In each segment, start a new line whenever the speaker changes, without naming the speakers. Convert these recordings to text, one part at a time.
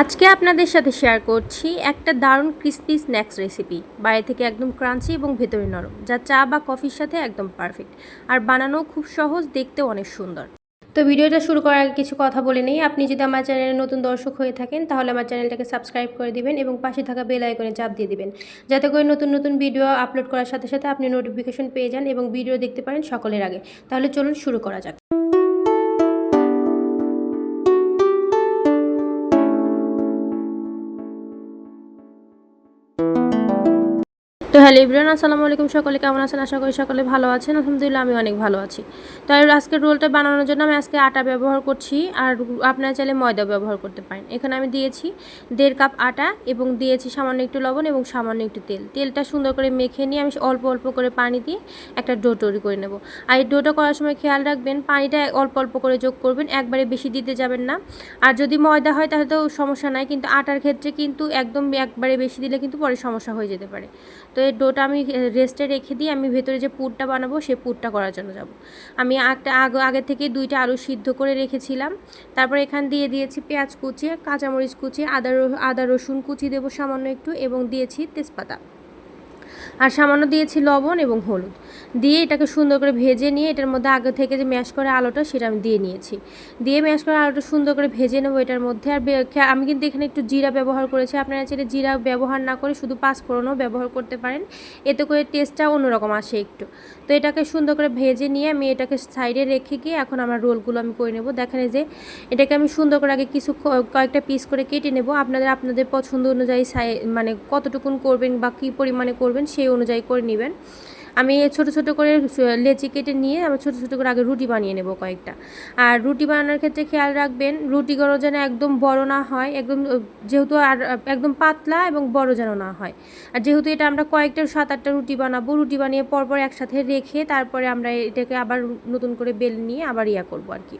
আজকে আপনাদের সাথে শেয়ার করছি একটা দারুণ ক্রিস্পি স্ন্যাক্স রেসিপি বাইরে থেকে একদম ক্রাঞ্চি এবং ভেতরে নরম, যা চা বা কফির সাথে একদম পারফেক্ট আর বানানো খুব সহজ, দেখতেও অনেক সুন্দর। তো ভিডিওটা শুরু করার আগে কিছু কথা বলে নেই। আপনি যদি আমার চ্যানেলে নতুন দর্শক হয়ে থাকেন, তাহলে আমার চ্যানেলটাকে সাবস্ক্রাইব করে দিবেন এবং পাশে থাকা বেল আইকনে চাপ দিয়ে দিবেন। যাতে করে নতুন নতুন ভিডিও আপলোড করার সাথে সাথে আপনি নোটিফিকেশন পেয়ে যান এবং ভিডিও দেখতে পারেন সকলের আগে। তাহলে চলুন শুরু করা যাক। হ্যালো ইব্রান, আসসালামু আলাইকুম সকলে, কেমন আছেন? আশা করি সকলে ভালো আছেন। আলহামদুলিল্লাহ আমি অনেক ভালো আছি। তো আজকের রোলটা বানানোর জন্য আমি আজকে আটা ব্যবহার করছি, আর আপনারা চাইলে ময়দা ব্যবহার করতে পারেন। এখানে আমি দিয়েছি দেড় কাপ আটা এবং দিয়েছি সামান্য একটু লবণ এবং সামান্য একটু তেল। তেলটা সুন্দর করে মেখে নিয়ে আমি অল্প অল্প করে পানি দিয়ে একটা ডো তৈরি করে নেব। আর এই ডোটা করার সময় খেয়াল রাখবেন, পানিটা অল্প অল্প করে যোগ করবেন, একবারে বেশি দিতে যাবেন না। আর যদি ময়দা হয় তাহলে তো সমস্যা নাই, কিন্তু আটার ক্ষেত্রে কিন্তু একদম একবারে বেশি দিলে কিন্তু পরে সমস্যা হয়ে যেতে পারে। তো ডোটা আমি রেস্টে রেখে দিয়ে আমি ভেতরে যে পুরটা বানাবো সে পুরটা করার জন্য যাব। আমি একটা আগে আগে থেকে দুইটা আলু সিদ্ধ করে রেখেছিলাম। তারপর এখান দিয়ে দিয়েছি পেঁয়াজ কুচি, কাঁচামরিচ কুচি, আদা আদা রসুন কুচি দেবো সামান্য একটু এবং দিয়েছি তেজপাতা। আর সামান্য দিয়েছি লবণ এবং হলুদ। দিয়ে এটাকে সুন্দর করে ভেজে নিয়ে এটার মধ্যে আগে থেকে যে ম্যাশ করে আলোটা সেটা আমি দিয়ে নিয়েছি। দিয়ে ম্যাশ করে আলোটা সুন্দর করে ভেজে নেব এটার মধ্যে। আর আমি কিন্তু এখানে একটু জিরা ব্যবহার করেছি। আপনারা চাইলে জিরা ব্যবহার না করে শুধু পাঁচফোড়নও ব্যবহার করতে পারেন। এতে করে টেস্টটা অন্যরকম আসে একটু। তো এটাকে সুন্দর করে ভেজে নিয়ে আমি এটাকে সাইডে রেখে গিয়ে এখন আমার রোলগুলো আমি করে নেব। দেখেন যে এটাকে আমি সুন্দর করে আগে কিছু কয়েকটা পিস করে কেটে নেব। আপনাদের আপনাদের পছন্দ অনুযায়ী মানে কতটুকুন করবেন বা কী পরিমাণে করবেন সেই অনুযায়ী করে নেবেন। আমি ছোট ছোট করে লেচি কেটে নিয়ে আমি ছোট ছোট করে আগে রুটি বানিয়ে নেব কয়েকটা। আর রুটি বানানোর ক্ষেত্রে খেয়াল রাখবেন রুটিগুলো যেন একদম বড় না হয়, একদম, যেহেতু আর একদম পাতলা এবং বড় যেন না হয়। আর যেহেতু এটা আমরা কয়েকটা সাত আটটা রুটি বানাবো, রুটি বানিয়ে পরপর একসাথে রেখে তারপরে আমরা এটাকে আবার নতুন করে বেল নিয়ে আবার ইয়া করব আর কি।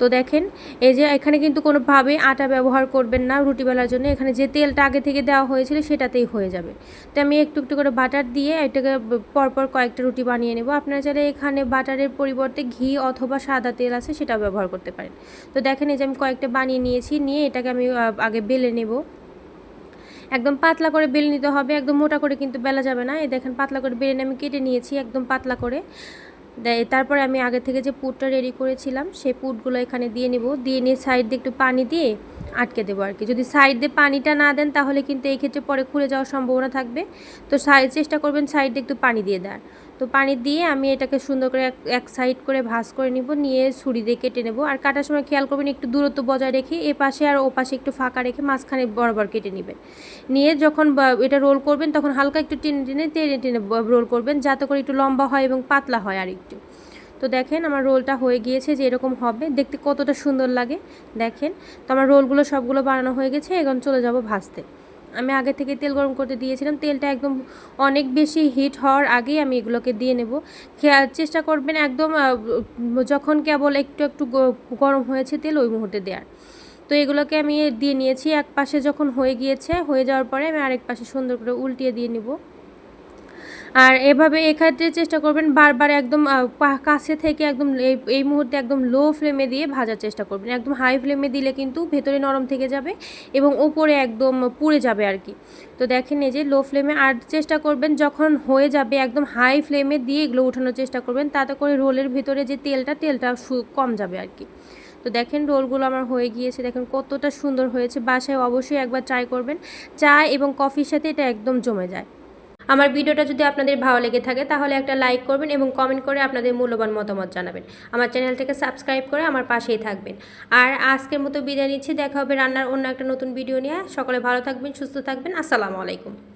তো দেখেন, এই যে এখানে কিন্তু কোনোভাবে আটা ব্যবহার করবেন না রুটি বেলার জন্য। এখানে যে তেলটা আগে থেকে দেওয়া হয়েছিল সেটাতেই হয়ে যাবে। তো আমি একটু একটু করে বাটার দিয়ে এটাকে পরপর কয়েকটা রুটি বানিয়ে নেব। আপনারা চাইলে এখানে বাটারের পরিবর্তে ঘি অথবা সাদা তেল আছে সেটা ব্যবহার করতে পারেন। তো দেখেন, এই যে আমি কয়েকটা বানিয়ে নিয়েছি, নিয়ে এটাকে আমি আগে বেলে নেব। একদম পাতলা করে বেলে নিতে হবে, একদম মোটা করে কিন্তু বেলা যাবে না। এই দেখেন, পাতলা করে বেলে আমি কেটে নিয়েছি একদম পাতলা করে। তারপরে আমি আগে থেকে যে পুটটা রেডি করেছিলাম, সেই পুটগুলো এখানে দিয়ে নেব। দিয়ে নিয়ে সাইড দিয়ে একটু পানি দিয়ে আটকে দেবো আর কি। যদি সাইড দিয়ে পানিটা না দেন, তাহলে কিন্তু এই ক্ষেত্রে পরে খুলে যাওয়ার সম্ভাবনা থাকবে। তো সাইড চেষ্টা করবেন সাইড দিয়ে একটু পানি দিয়ে দেওয়ার। তো পানি দিয়ে আমি এটাকে সুন্দর করে এক সাইড করে ভাজ করে নিব, নিয়ে ছুরি দিয়ে কেটে নেব। আর কাটার সময় খেয়াল করবেন, একটু দূরত্ব বজায় রেখে এ পাশে আর ও পাশে একটু ফাঁকা রেখে মাঝখানে বরাবর কেটে নেবেন। নিয়ে যখন এটা রোল করবেন, তখন হালকা একটু টেনে টেনে টেনে টেনে রোল করবেন, যাতে করে একটু লম্বা হয় এবং পাতলা হয় আর একটু তো দেখেন, আমার রোলটা হয়ে গিয়েছে যে এরকম হবে। দেখতে কতটা সুন্দর লাগে। দেখেন, তো আমার রোলগুলো সবগুলো বানানো হয়ে গেছে, এখন চলে যাব ভাজতে। আমি আগে থেকে তেল গরম করতে দিয়েছিলাম। তেলটা একদম অনেক বেশি হিট হওয়ার আগেই আমি এগুলোকে দিয়ে নেব। চেষ্টা করবেন একদম যখন কেবল একটু একটু গরম হয়েছে তেল, ওই মুহূর্তে দেওয়ার তো এগুলোকে আমি দিয়ে নিয়েছি। এক পাশে যখন হয়ে গিয়েছে, হয়ে যাওয়ার পরে আমি আরেক পাশে সুন্দর করে উল্টিয়ে দিয়ে নিব। আর এভাবে এক্ষেত্রে চেষ্টা করবেন, বারবার একদম কাছে থেকে একদম এই মুহূর্তে একদম লো ফ্লেমে দিয়ে ভাজার চেষ্টা করবেন। একদম হাই ফ্লেমে দিলে কিন্তু ভেতরে নরম থেকে যাবে এবং ওপরে একদম পুড়ে যাবে আর কি। তো দেখেন এই যে লো ফ্লেমে আর চেষ্টা করবেন, যখন হয়ে যাবে একদম হাই ফ্লেমে দিয়ে এগুলো উঠানোর চেষ্টা করবেন, তাতে করে রোলের ভিতরে যে তেলটা তেলটা কম যাবে আর কি। তো দেখেন রোলগুলো আমার হয়ে গিয়েছে, দেখেন কতটা সুন্দর হয়েছে, বাসায় অবশ্যই একবার ট্রাই করবেন। চা এবং কফির সাথে এটা একদম জমে যায়। আমার ভিডিওটা যদি আপনাদের ভালো লেগে থাকে, তাহলে একটা লাইক করবেন এবং কমেন্ট করে আপনাদের মূল্যবান মতামত জানাবেন। আমার চ্যানেলটাকে সাবস্ক্রাইব করে আমার পাশেই থাকবেন। আর আজকের মতো বিদায় নিচ্ছি, দেখা হবে রান্নার অন্য একটা নতুন ভিডিও নিয়ে। সকলে ভালো থাকবেন, সুস্থ থাকবেন। আসসালামু আলাইকুম।